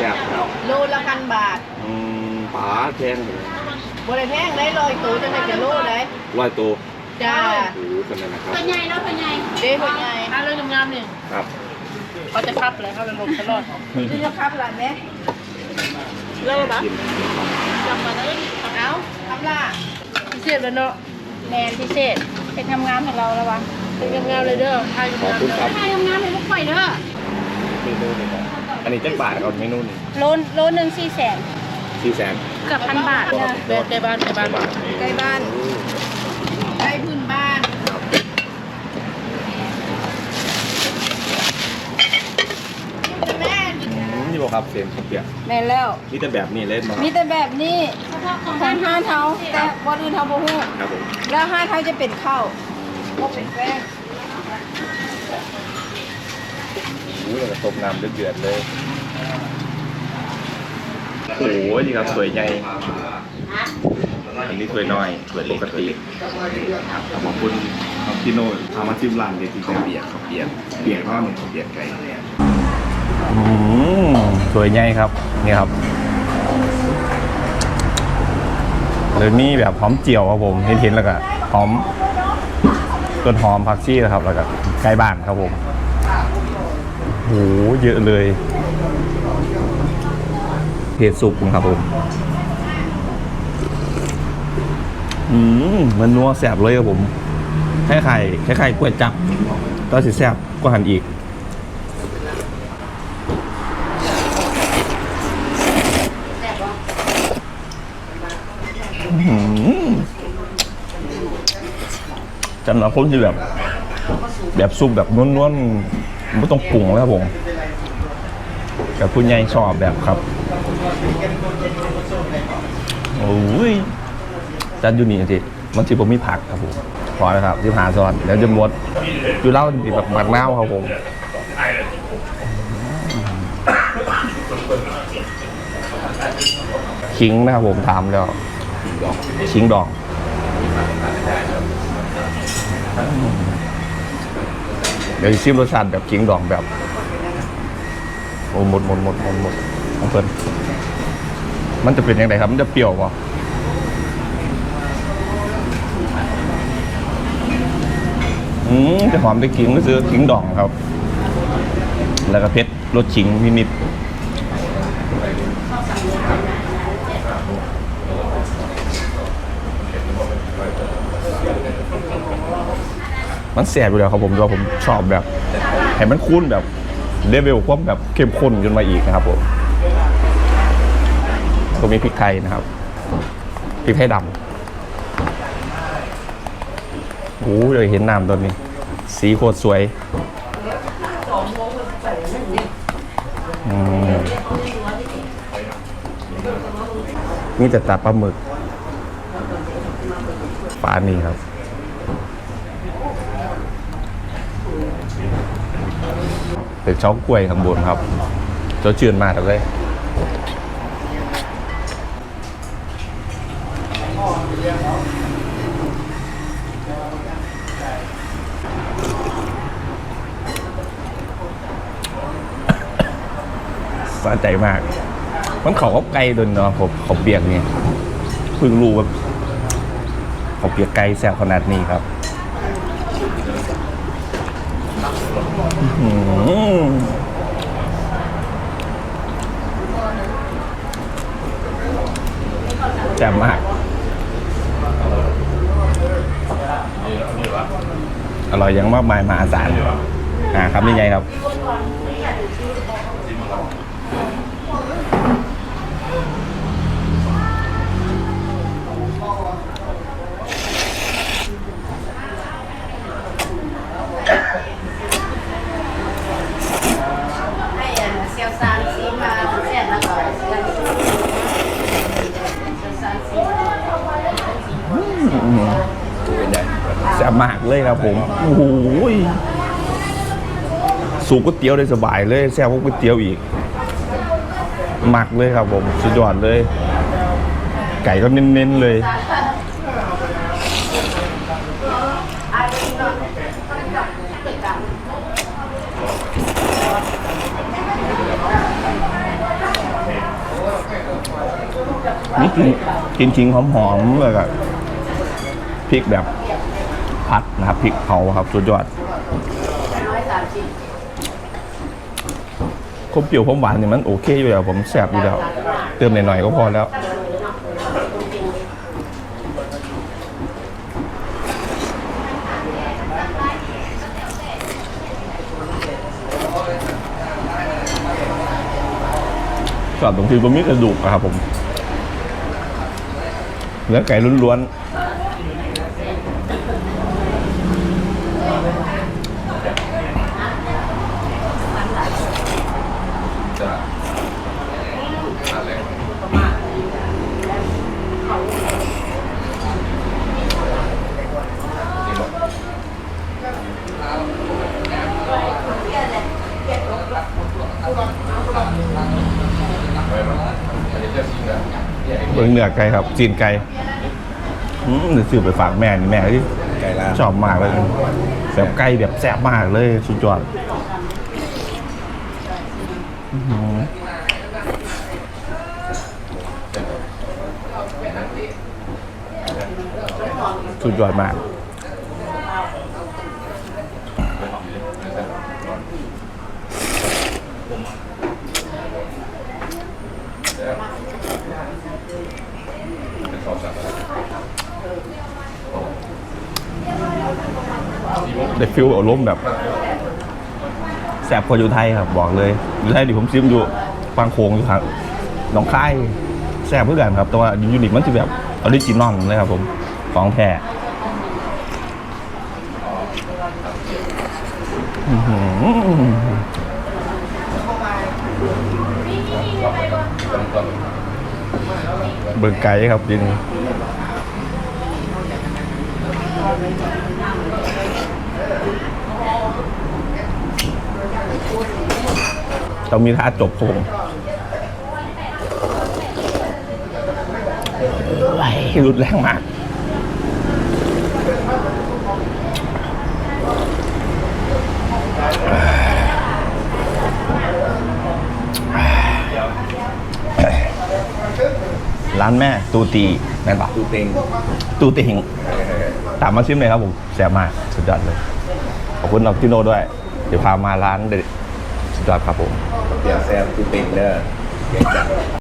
ซ่บครับโลละพันบาทอืมป๋าแพงเลยบริแพงได้ลอยตัวจะได้จะโลได้ร้อยตัวจ้าโอ้โหขนาดนะครับ ตัวใหญ่เนาะตัวใหญ่เด้เป็นไงอะเรื่องงามๆเนี่ยครับเขาจะพับเลยเขาจะลงตลอดนี่จะพับหลานไหมเลิกปะกินจำมาได้เอาพับล่ะพิเศษเลยเนาะแมนพิเศษเป็นงามๆของเราแล้ววะเป็นงามๆเลยเด้อทายขอบงามคุณครับใช่งามๆให้พวกข่อยเด้อ เมนูหนึงครับอันนี้จักบาทครับเมนูหนึงโลนโลหนึ่งสี่แสนสี่แสนเกือบพันบาทเนี่ยๆแบบใกล้บ้านใกล้บ้านบาทใกล้บ้าน ใกล้พื้นบ้านแม่อืมนี่บอกครับเสียงข้าวเปียกแมนแล้วนี่แต่แบบนี้เล่นมามีแต่แบบนี้ของห้าเท้าแต่บออื่นเท้าบ่ฮู้ครับผมแล้วห้าเท้าจะเป็นข้าวบ่เป็นแป้ง อู้ยตกน้ำเดือดเลยโอ้โหนี่ครับสวยใหญ่อันนี้ถ้วยน้อยถ้วยปกติครับขอบคุณครับพี่โน่เอามาจิ้มร้านเด็กที่เปียกข้าเปียกเปียกทอดหนึ่งข้าเปียกไก่อืมสวยใหญ่ครับนี่ครับเลยมีแบบหอมเจียวครับผมเห็นๆแล้วก็หอมต้นหอมผักชีนะครับแล้วก็ไก่บ้านครับผม หเยอะเลยเผ็ดสุกครับผม อืมมันนัวแสบเลยครับผมคล้ายๆคล้ายๆกล้วยจับตอนสิแสบก็หันอีกอื้อหือสำหรับคนที่แบบ แบบซุปแบบนวลๆ ไม่ต้องปรุงแล้วผมแต่คุณยายชอบแบบครับโอ้ยจันยูนี่สิมันสิผมมีผักครับผมพอแล้วครับที่หาซอนแล้วจะมดอยู่เล่าติแบบหมักเน่าครับผมขิงนะครับผมถามแล้วขิงดอง เดี๋ยวชิมรสชาติแบบขิงดองแบบโอ้หมดหมดหมดหมดหมดของเพิ่นมันจะเป็นยังไงครับ มันจะเปรี้ยวป่ะอืมจะหอมได้ขิงก็ซื้อขิงดองครับ แล้วก็เพชรรสขิงนิดๆ มันแสบอยู่แล้วครับผมแต่ว่าผมชอบแบบให้มันคุ้นแบบเลเวลความแบบเข้มข้นขึ้นมาอีกนะครับผมก็มีพริกไทยนะครับพริกไทยดำโอ้ยเลยเห็นน้ำตอนนี้ สีโคตรสวยนี่จะตัดปลาหมึกปลานี่ครับ เป็นช็อกกล้วยข้างบนครับเจ้าจืนมากเลยสะใจมาก มันเขาก็ไกลโดนเนาะผมเขาเปียกเนี่เพิ่งรู้ว่าเขาเปียกไกลแซ่บขนาดนี้ครับอื้อหือ แซ่มาก อร่อยยังมากมายมหาศาลอ่าครับนี่ไงครับ ให้เซียวซานซีมาแซ่บแล้วก็เซียวซานซี แซ่บ มากเลยครับผมโอ้โหยสูบก๋วยเตี๋ยวได้สบายเลยแซ่บกว่าก๋วยเตี๋ยวอีกหมักเลยครับผมสุดยอดเลย ไก่ก็เน้นๆเลยนี่กินกินชิงหอมๆเลยกับพริกแบบ พัดนะครับพริกเผาครับสุดยอดร้อยสามสิบคมเปรี้ยวคมหวานเนี่ยมันโอเคอยู่แล้วผมแซ่บอยู่แล้ว เติมหน่อยๆก็พอแล้วสอบตรงที่ผมมีกระดูกครับผมเนื้อไก่ล้วนๆ เบิ้งเนื้อไก่ครับจีนไก่อืมเดี๋ยวซื้อไปฝากแม่นี่แม่ที่ไก่ลาบชอบมากเลยแบบไก่แบบแซ่บมากเลยสุดยอดอื้อหือสุดยอดมาก ได้ฟิลอารมณ์แบบแสบกว่าอยู่ไทยครับบอกเลยอยู่ไทยดิผมซิมอยู่ฟังโคงอยู่ครับหน้องค่ายแสบเพื่อกันครับแต่ว่ายูนิคมันจะแบบออริจินอลเลยครับผมของแท้อือหือ เบิ่งไก่ครับจริงต้องมีท่าจบครับผมหลรุดแรงมาก ร้านแม่ตูตีนั่นปะตูเต็งตูติงตามมาชิมเลยครับผมแซ่บมากสุดยอดเลย ขอบคุณน้องที่โนด้วย เดี๋ยวพามาร้านเด็ดสุดยอดครับผมเปียกแซ่บตูเต็งเด้อเปียกจัด